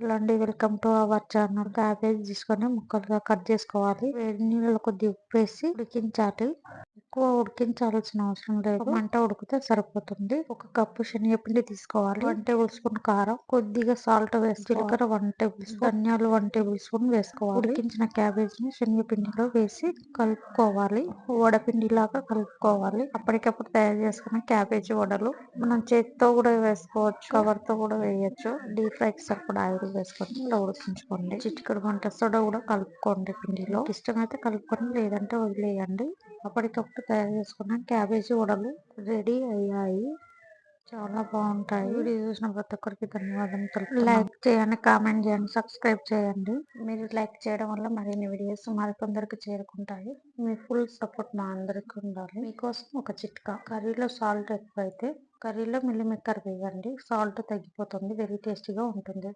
Hello అండి welcome to our channel. Cabbage తీసుకొని ముక్కలుగా కట్ చేసుకోవాలి. వేడి నీళ్ళలో కొద్దిగా ఉప్పు వేసి ఉడికించాలి. ఎక్కువ ఉడికించాల్సిన అవసరం లేదు. మంట ఉడికితే సరిపోతుంది. ఒక కప్పు శనగపిండి తీసుకోవాలి. వన్ టేబుల్ స్పూన్ కారం కొద్దిగా సాల్ట్ వేసి జీలకర్ర వన్ టేబుల్ స్పూన్ ధనియాలు వన్ టేబుల్ స్పూన్ వేసుకోవాలి. ఉడికించిన క్యాబేజ్ని శనగపిండిలో వేసి కలుపుకోవాలి. వడపిండి లాగా కలుపుకోవాలి. అప్పటికప్పుడు తయారు చేసుకున్న క్యాబేజీ వడలు మనం చేతితో కూడా వేసుకోవచ్చు కవర్తో కూడా వేయొచ్చు. డీప్ ఫ్రై సరిపడా ఆయిల్ వేసుకొని ఇలా ఉడికించుకోండి. చిటికెడు వంట సోడా కూడా కలుపుకోండి పిండిలో. ఇష్టమైతే కలుపుకొని లేదంటే వదిలేయండి. అప్పటికప్పుడు తయారు చేసుకున్న క్యాబేజీ వడలు రెడీ అయ్యాయి. చాలా బాగుంటాయి. వీడియో చూసిన ప్రతి ఒక్కరికి ధన్యవాదాలు లైక్ చేయండి కామెంట్ చేయండి సబ్స్క్రైబ్ చేయండి. మీరు లైక్ చేయడం వల్ల మరిన్ని వీడియోస్ మరికొందరికి చేరుకుంటాయి. మీ ఫుల్ సపోర్ట్ మా అందరికి ఉండాలి. మీకోసం ఒక చిట్కా. కర్రీలో సాల్ట్ ఎక్కువైతే కర్రీలో మిల్లిమెక్కర్ వేయండి. సాల్ట్ తగ్గిపోతుంది వెరీ టేస్టీగా ఉంటుంది.